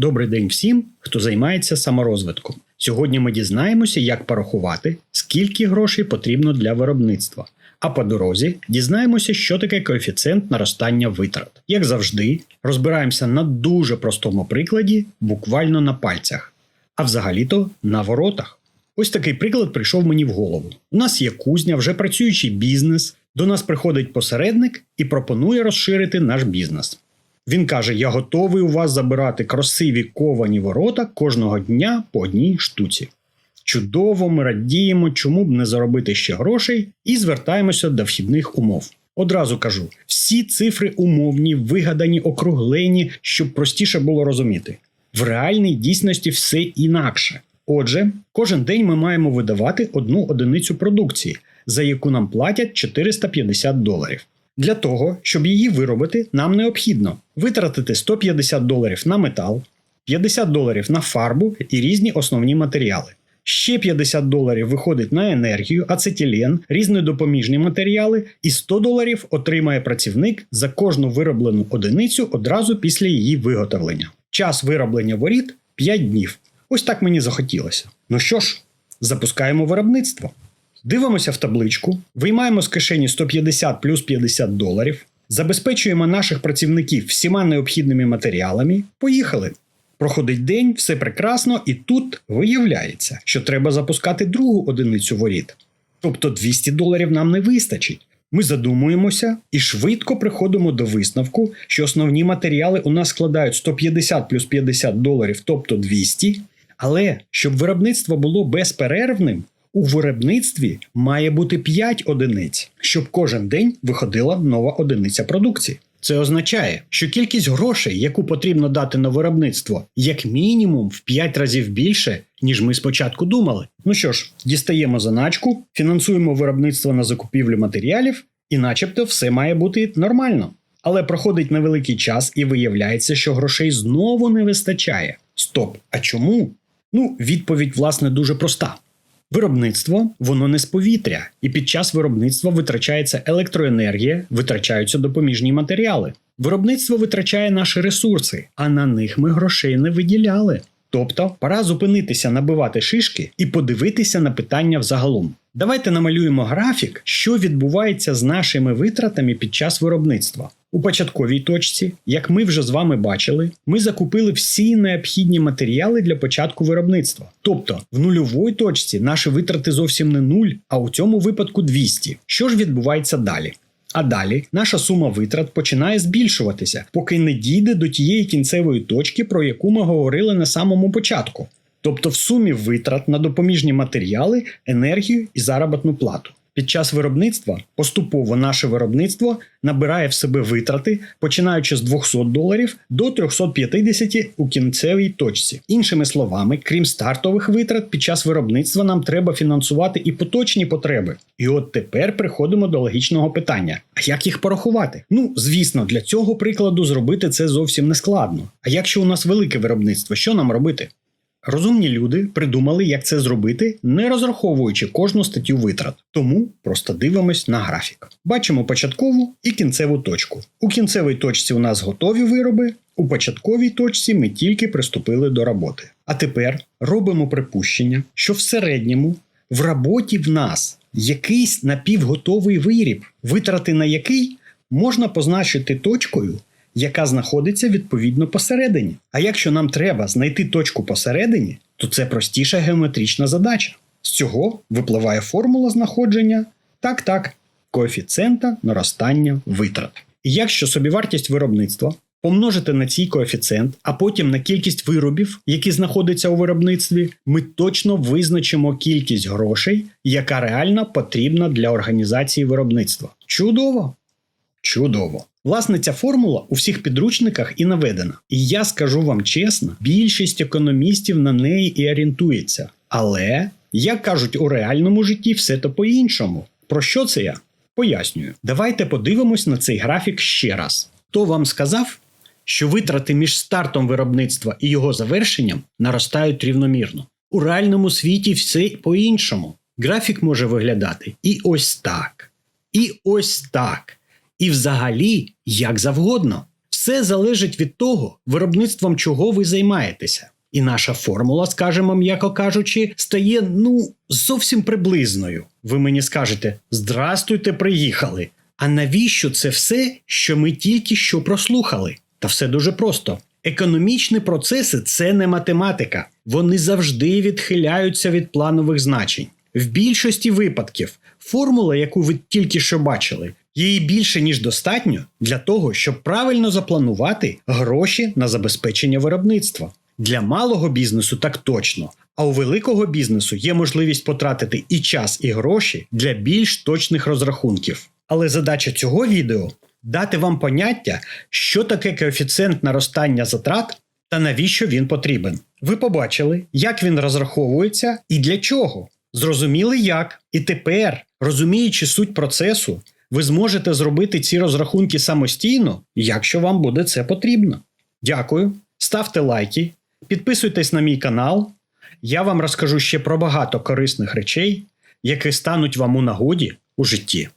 Добрий день всім, хто займається саморозвитком. Сьогодні ми дізнаємося, як порахувати, скільки грошей потрібно для виробництва. А по дорозі дізнаємося, що таке коефіцієнт наростання витрат. Як завжди, розбираємося на дуже простому прикладі, буквально на пальцях, а взагалі-то на воротах. Ось такий приклад прийшов мені в голову. У нас є кузня, вже працюючий бізнес. До нас приходить посередник і пропонує розширити наш бізнес. Він каже: Я готовий у вас забирати красиві ковані ворота кожного дня по одній штуці. Чудово, ми радіємо, чому б не заробити ще грошей, і звертаємося до вхідних умов. Одразу кажу: всі цифри умовні, вигадані, округлені, щоб простіше було розуміти. В реальній дійсності все інакше. Отже, кожен день ми маємо видавати одну одиницю продукції, за яку нам платять 450 доларів. Для того, щоб її виробити, нам необхідно витратити 150 доларів на метал, 50 доларів на фарбу і різні основні матеріали. Ще 50 доларів виходить на енергію, ацетилен, різні допоміжні матеріали, і 100 доларів отримає працівник за кожну вироблену одиницю одразу після її виготовлення. Час вироблення воріт 5 днів. Ось так мені захотілося. Ну що ж, запускаємо виробництво. Дивимося в табличку, виймаємо з кишені 150 плюс 50 доларів, забезпечуємо наших працівників всіма необхідними матеріалами. Поїхали! Проходить день, все прекрасно, і тут виявляється, що треба запускати другу одиницю воріт. Тобто 200 доларів нам не вистачить. Ми задумуємося і швидко приходимо до висновку, що основні матеріали у нас складають 150 плюс 50 доларів, тобто 200. Але щоб виробництво було безперервним, у виробництві має бути 5 одиниць, щоб кожен день виходила нова одиниця продукції. Це означає, що кількість грошей, яку потрібно дати на виробництво, як мінімум в 5 разів більше, ніж ми спочатку думали. Ну що ж, дістаємо заначку, фінансуємо виробництво на закупівлю матеріалів, і начебто все має бути нормально. Але проходить невеликий час і виявляється, що грошей знову не вистачає. Стоп! А чому? Ну, відповідь, власне, дуже проста. Виробництво воно не з повітря, і під час виробництва витрачається електроенергія, витрачаються допоміжні матеріали. Виробництво витрачає наші ресурси, а на них ми грошей не виділяли. Тобто пора зупинитися, набивати шишки і подивитися на питання взагалом. Давайте намалюємо графік, що відбувається з нашими витратами під час виробництва. У початковій точці, як ми вже з вами бачили, ми закупили всі необхідні матеріали для початку виробництва. Тобто в нульовій точці наші витрати зовсім не нуль, а у цьому випадку 200. Що ж відбувається далі? А далі наша сума витрат починає збільшуватися, поки не дійде до тієї кінцевої точки, про яку ми говорили на самому початку. Тобто в сумі витрат на допоміжні матеріали, енергію і заробітну плату. Під час виробництва поступово наше виробництво набирає в себе витрати, починаючи з 200 доларів до 350 у кінцевій точці. Іншими словами, крім стартових витрат, під час виробництва нам треба фінансувати і поточні потреби. І от тепер приходимо до логічного питання: а як їх порахувати? Ну, звісно, для цього прикладу зробити це зовсім не складно. А якщо у нас велике виробництво, що нам робити? Розумні люди придумали, як це зробити, не розраховуючи кожну статтю витрат. Тому просто дивимось на графік. Бачимо початкову і кінцеву точку. У кінцевій точці у нас готові вироби, у початковій точці ми тільки приступили до роботи. А тепер робимо припущення, що в середньому в роботі в нас якийсь напівготовий виріб, витрати на який можна позначити точкою яка знаходиться відповідно посередині. А якщо нам треба знайти точку посередині, то це простіша геометрична задача. З цього випливає формула знаходження так, так, коефіцієнта наростання витрат. І якщо собівартість виробництва помножити на цей коефіцієнт, а потім на кількість виробів, які знаходяться у виробництві, ми точно визначимо кількість грошей, яка реально потрібна для організації виробництва. Чудово! Чудово! Власне, ця формула у всіх підручниках і наведена. І я скажу вам чесно, більшість економістів на неї і орієнтується. Але, як кажуть у реальному житті, все то по-іншому. Про що це я? Пояснюю. Давайте подивимось на цей графік ще раз. Хто вам сказав, що витрати між стартом виробництва і його завершенням наростають рівномірно? У реальному світі все по-іншому. Графік може виглядати і ось так, і ось так і взагалі як завгодно. все залежить від того, виробництвом чого ви займаєтеся. І наша формула, скажімо, м'яко кажучи, стає ну зовсім приблизною. Ви мені скажете: Здрастуйте, приїхали. А навіщо це все, що ми тільки що прослухали? Та все дуже просто. Економічні процеси це не математика. Вони завжди відхиляються від планових значень. В більшості випадків формула, яку ви тільки що бачили, її більше ніж достатньо для того, щоб правильно запланувати гроші на забезпечення виробництва. Для малого бізнесу так точно. А у великого бізнесу є можливість потратити і час, і гроші для більш точних розрахунків. Але задача цього відео дати вам поняття, що таке коефіцієнт наростання затрат та навіщо він потрібен. Ви побачили, як він розраховується і для чого. Зрозуміли як. І тепер, розуміючи суть процесу, ви зможете зробити ці розрахунки самостійно, якщо вам буде це потрібно. Дякую, ставте лайки, підписуйтесь на мій канал. Я вам розкажу ще про багато корисних речей, які стануть вам у нагоді у житті.